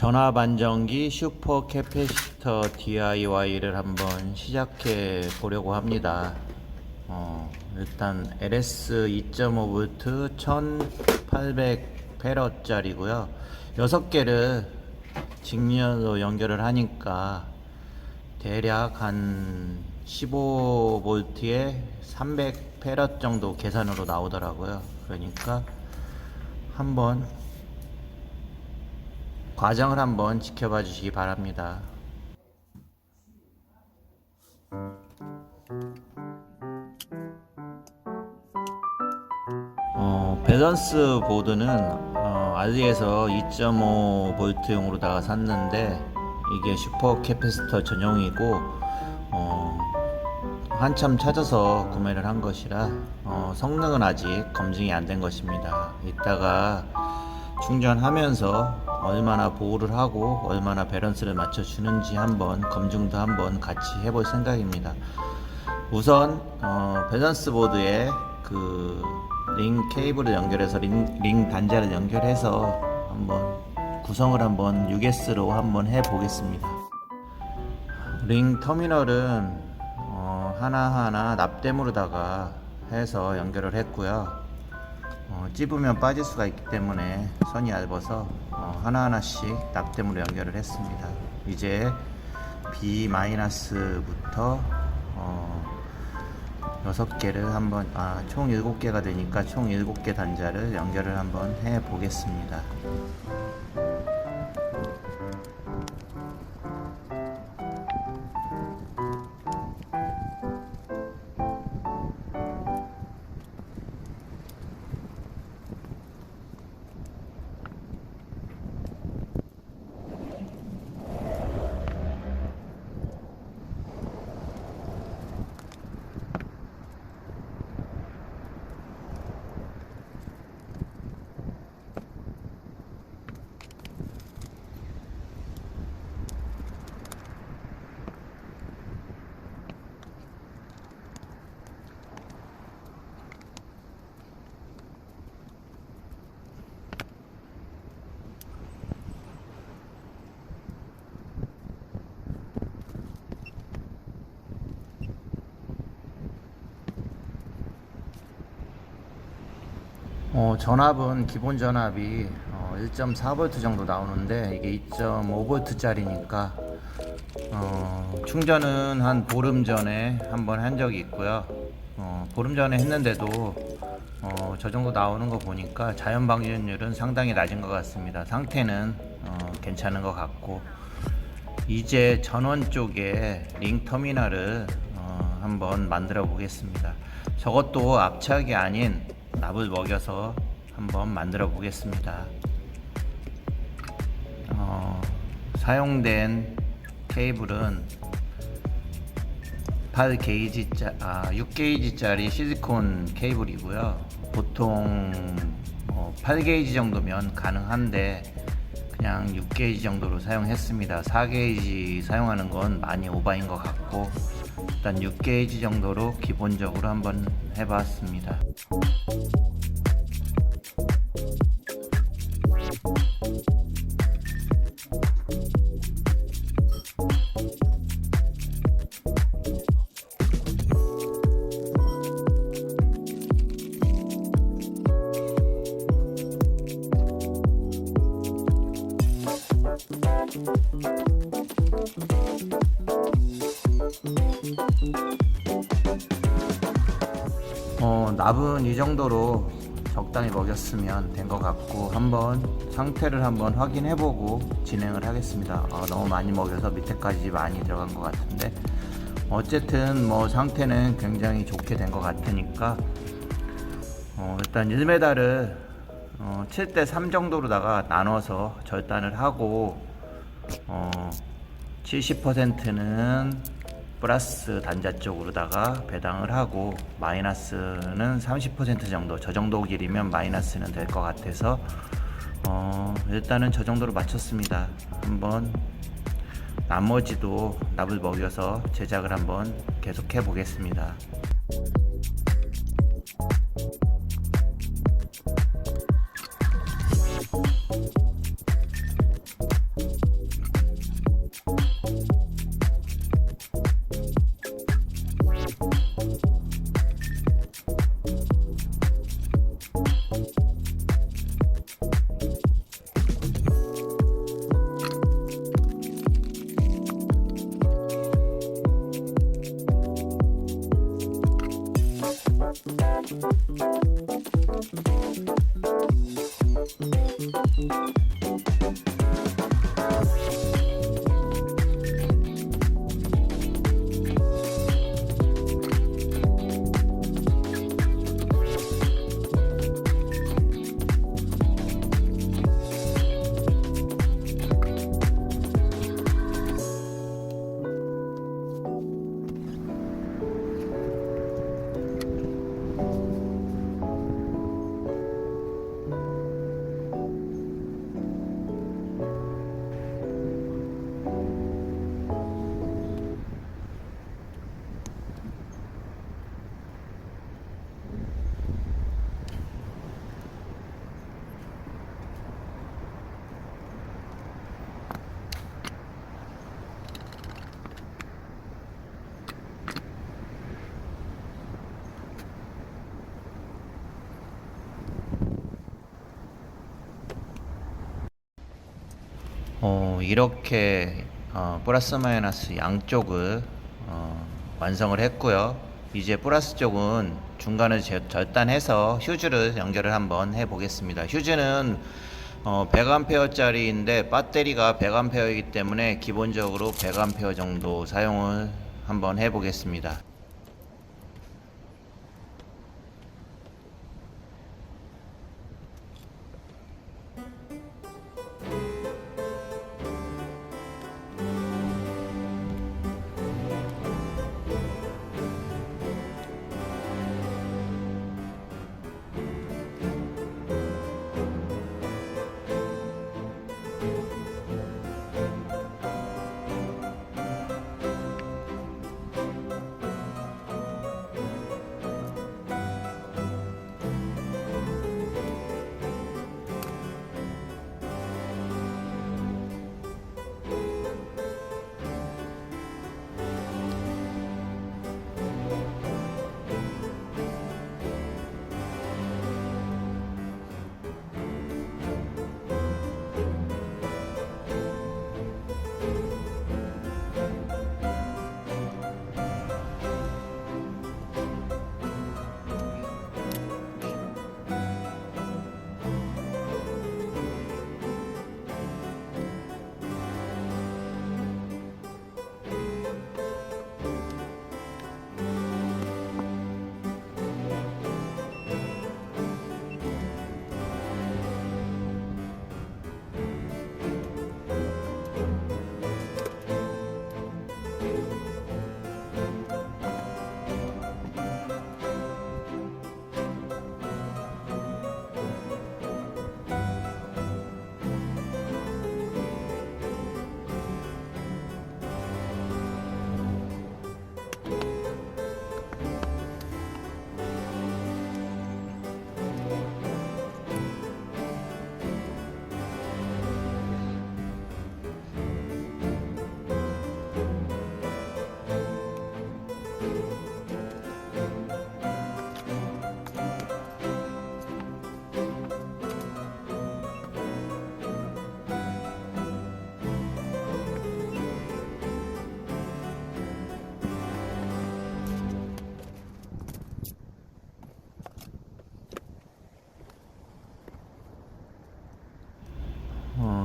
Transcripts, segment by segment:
어, 전압 안정기 슈퍼 캐패시터 DIY를 한번 시작해 보려고 합니다. 어, 일단 LS 2.5V 1800페럿 짜리고요. 6개를 직면으로 연결을 하니까 대략 한 15V에 300페럿 정도 계산으로 나오더라고요. 그러니까 한번 과정을 한번 지켜봐 주시기 바랍니다. 어, 밸런스 보드는 어, 알리에서 2.5V용으로다가 샀는데 이게 슈퍼 캐패시터 전용이고 어, 한참 찾아서 구매를 한 것이라 어, 성능은 아직 검증이 안 된 것입니다. 이따가 충전하면서 얼마나 보호를 하고 얼마나 밸런스를 맞춰주는지 한번 검증도 한번 같이 해볼 생각입니다. 우선 어, 밸런스 보드에 그 링 케이블을 연결해서 링, 링 단자를 연결해서 한번 구성을 한번 6S로 한번 해 보겠습니다. 링 터미널은 어, 하나하나 납땜으로다가 해서 연결을 했고요. 어, 찝으면 빠질 수가 있기 때문에 선이 얇아서 어, 하나하나씩 납땜으로 연결을 했습니다. 이제 B-부터 어, 6개를 한번 아, 총 7개가 되니까 총 7개 단자를 연결을 한번 해 보겠습니다. 어, 전압은 기본 전압이 어, 1.4V 정도 나오는데 이게 2.5V짜리니까 어, 충전은 한 보름 전에 한번 한 적이 있고요. 어, 보름 전에 했는데도 어, 저 정도 나오는 거 보니까 자연 방전율은 상당히 낮은 것 같습니다. 상태는 어, 괜찮은 것 같고 이제 전원 쪽에 링 터미널을 어, 한번 만들어 보겠습니다. 저것도 압착이 아닌 납을 먹여서 한번 만들어 보겠습니다. 어, 사용된 케이블은 8게이지 아 6게이지짜리 실리콘 케이블이고요. 보통 어, 8게이지 정도면 가능한데 그냥 6게이지 정도로 사용했습니다. 4게이지 사용하는 건 많이 오바인 것 같고 일단 6게이지 정도로 기본적으로 한번 해봤습니다. 정도로 적당히 먹였으면 된 것 같고 한번 상태를 한번 확인해보고 진행을 하겠습니다. 어, 너무 많이 먹여서 밑에까지 많이 들어간 것 같은데 어쨌든 뭐 상태는 굉장히 좋게 된 것 같으니까 어, 일단 1m를 어, 7대 3 정도로다가 나눠서 절단을 하고 어, 70%는 플러스 단자 쪽으로다가 배당을 하고 마이너스는 30% 정도 저 정도 길이면 마이너스는 될 것 같아서 어, 일단은 저 정도로 맞췄습니다. 한번 나머지도 납을 먹여서 제작을 한번 계속해 보겠습니다 어, 이렇게 어, 플러스 마이너스 양쪽을 어, 완성을 했고요. 이제 플러스 쪽은 중간을 제- 절단해서 휴즈를 연결을 한번 해 보겠습니다. 휴즈는 어, 100A짜리인데 배터리가 100A이기 때문에 기본적으로 100A 정도 사용을 한번 해 보겠습니다.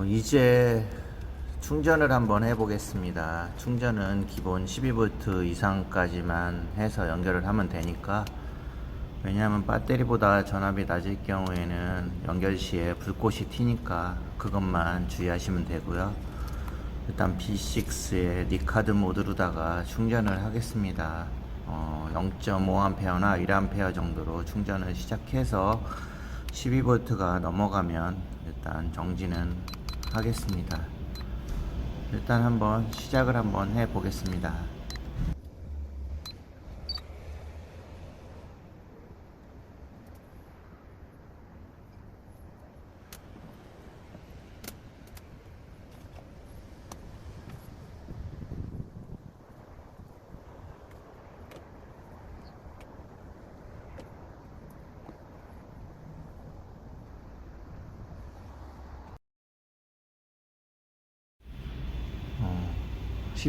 이제 충전을 한번 해보겠습니다. 충전은 기본 12V 이상까지만 해서 연결을 하면 되니까 왜냐하면 배터리보다 전압이 낮을 경우에는 연결 시에 불꽃이 튀니까 그것만 주의하시면 되고요. 일단 B6의 니카드 모드로다가 충전을 하겠습니다. 어, 0.5A나 1A 정도로 충전을 시작해서 12V가 넘어가면 일단 정지는 하겠습니다. 일단 한번 시작을 한번 해 보겠습니다.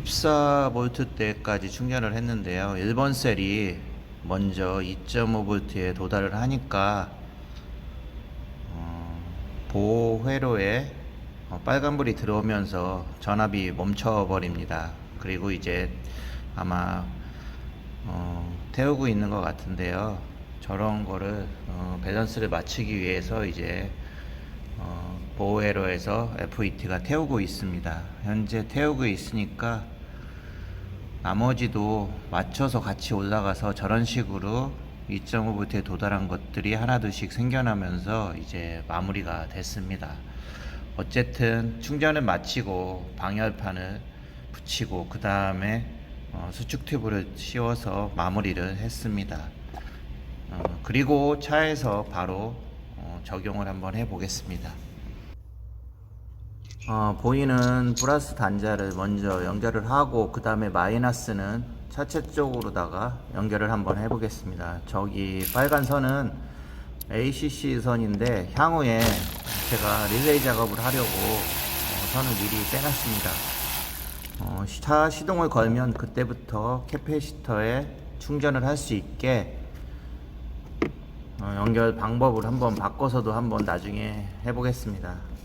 14V대까지 충전을 했는데요. 1번 셀이 먼저 2.5V에 도달을 하니까 보호 회로에 어, 빨간불이 들어오면서 전압이 멈춰버립니다. 그리고 이제 아마 어, 태우고 있는 것 같은데요. 저런 거를 어, 밸런스를 맞추기 위해서 이제 어, 보호회로에서 FET가 태우고 있습니다. 현재 태우고 있으니까 나머지도 맞춰서 같이 올라가서 저런 식으로 2.5V에 도달한 것들이 하나둘씩 생겨나면서 이제 마무리가 됐습니다. 어쨌든 충전을 마치고 방열판을 붙이고 그 다음에 수축 튜브를 씌워서 마무리를 했습니다. 어, 그리고 차에서 바로 어, 적용을 한번 해보겠습니다. 어, 보이는 플러스 단자를 먼저 연결을 하고 그 다음에 마이너스는 차체 쪽으로다가 연결을 한번 해보겠습니다. 저기 빨간 선은 ACC 선인데 향후에 제가 릴레이 작업을 하려고 어, 선을 미리 빼놨습니다. 어, 시- 차 시동을 걸면 그때부터 캐패시터에 충전을 할 수 있게 어, 연결 방법을 한번 바꿔서도 한번 나중에 해보겠습니다.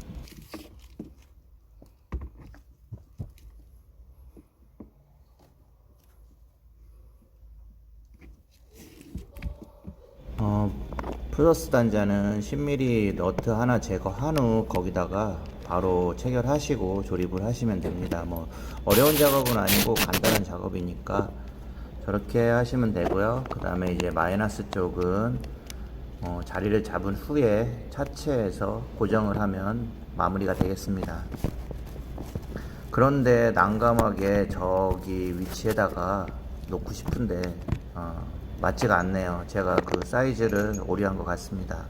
어, 플러스 단자는 10mm 너트 하나 제거한 후 거기다가 바로 체결하시고 조립을 하시면 됩니다. 뭐 어려운 작업은 아니고 간단한 작업이니까 저렇게 하시면 되고요. 그 다음에 이제 마이너스 쪽은 어, 자리를 잡은 후에 차체에서 고정을 하면 마무리가 되겠습니다. 그런데 난감하게 저기 위치에다가 놓고 싶은데 어, 맞지가 않네요. 제가 그 사이즈를 오류한 것 같습니다.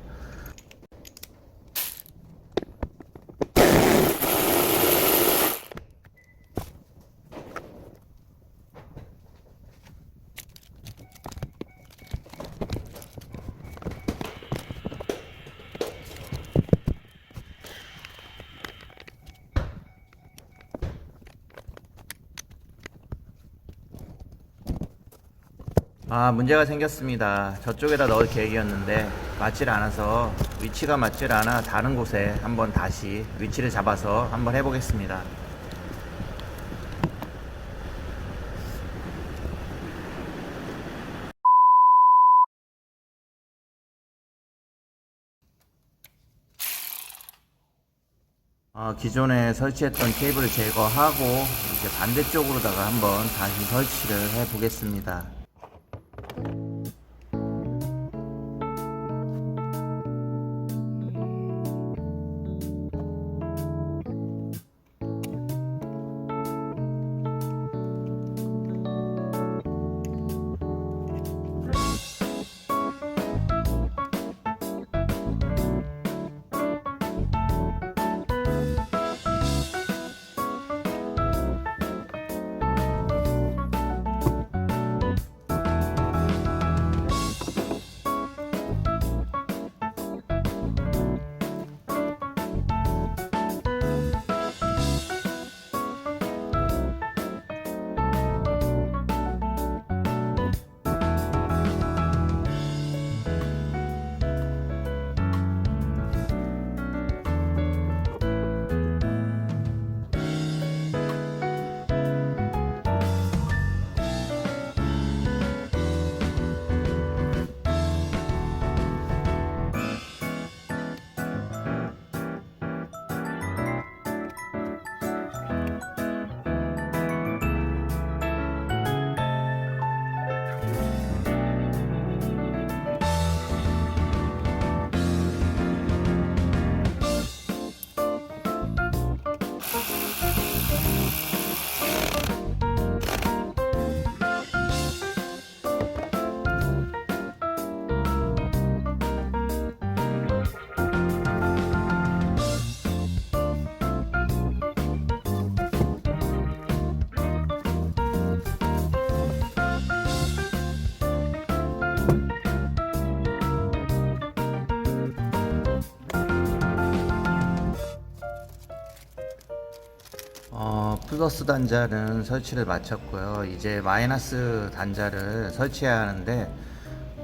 아 문제가 생겼습니다. 저쪽에다 넣을 계획이었는데 맞질 않아서 위치가 맞질 않아 다른 곳에 한번 다시 위치를 잡아서 한번 해보겠습니다. 어, 기존에 설치했던 케이블을 제거하고 이제 반대쪽으로다가 한번 다시 설치를 해 보겠습니다. 어, 플러스 단자는 설치를 마쳤고요. 이제 마이너스 단자를 설치해야 하는데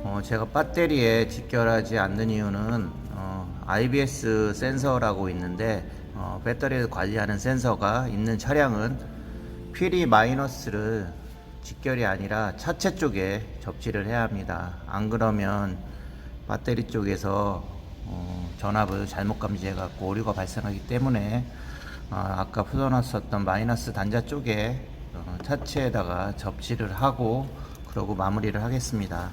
어, 제가 배터리에 직결하지 않는 이유는 어, IBS 센서라고 있는데 어, 배터리를 관리하는 센서가 있는 차량은 퓨리 마이너스를 직결이 아니라 차체 쪽에 접지를 해야 합니다. 안 그러면 배터리 쪽에서 어, 전압을 잘못 감지해 갖고 오류가 발생하기 때문에 어, 아까 풀어놨었던 마이너스 단자 쪽에 어, 차체에다가 접지를 하고 그러고 마무리를 하겠습니다.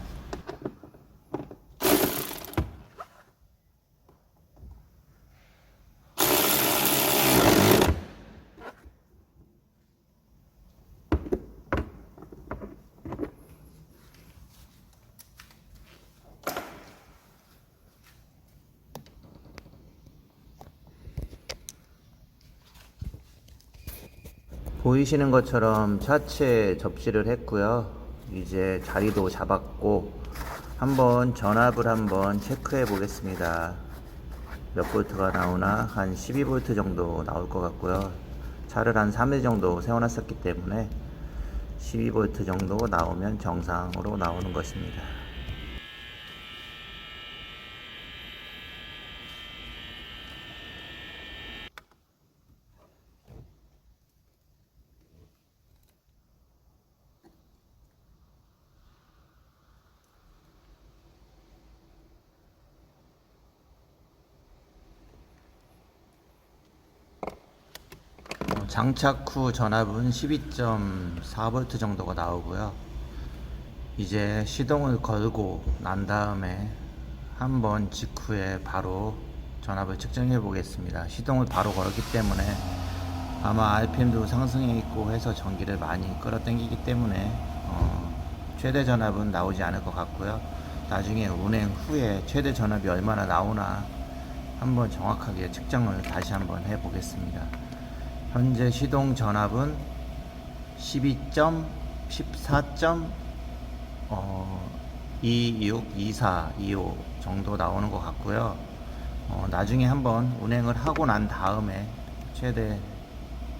보이시는 것처럼 차체 접지를 했고요. 이제 자리도 잡았고 한번 전압을 한번 체크해 보겠습니다. 몇 볼트가 나오나 한 12볼트 정도 나올 것 같고요. 차를 한 3일 정도 세워놨었기 때문에 12볼트 정도 나오면 정상으로 나오는 것입니다. 어, 장착 후 전압은 12.4V 정도가 나오고요. 이제 시동을 걸고 난 다음에 한번 직후에 바로 전압을 측정해 보겠습니다. 시동을 바로 걸었기 때문에 아마 RPM도 상승해 있고 해서 전기를 많이 끌어당기기 때문에 어, 최대 전압은 나오지 않을 것 같고요. 나중에 운행 후에 최대 전압이 얼마나 나오나 한번 정확하게 측정을 다시 한번 해 보겠습니다. 현재 시동 전압은 12점 14점 어, 26, 24, 25 정도 나오는 것 같고요. 어, 나중에 한번 운행을 하고 난 다음에 최대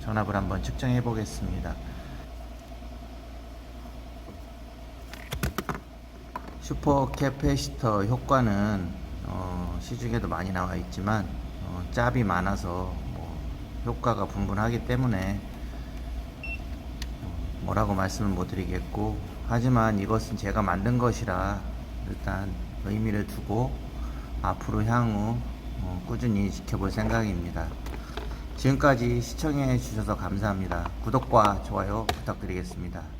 전압을 한번 측정해 보겠습니다. 슈퍼 캐패시터 효과는 어, 시중에도 많이 나와 있지만 어, 짭이 많아서 뭐 효과가 분분하기 때문에 어, 뭐라고 말씀을 못 드리겠고 하지만 이것은 제가 만든 것이라 일단 의미를 두고 앞으로 향후 어, 꾸준히 지켜볼 생각입니다. 지금까지 시청해 주셔서 감사합니다. 구독과 좋아요 부탁드리겠습니다.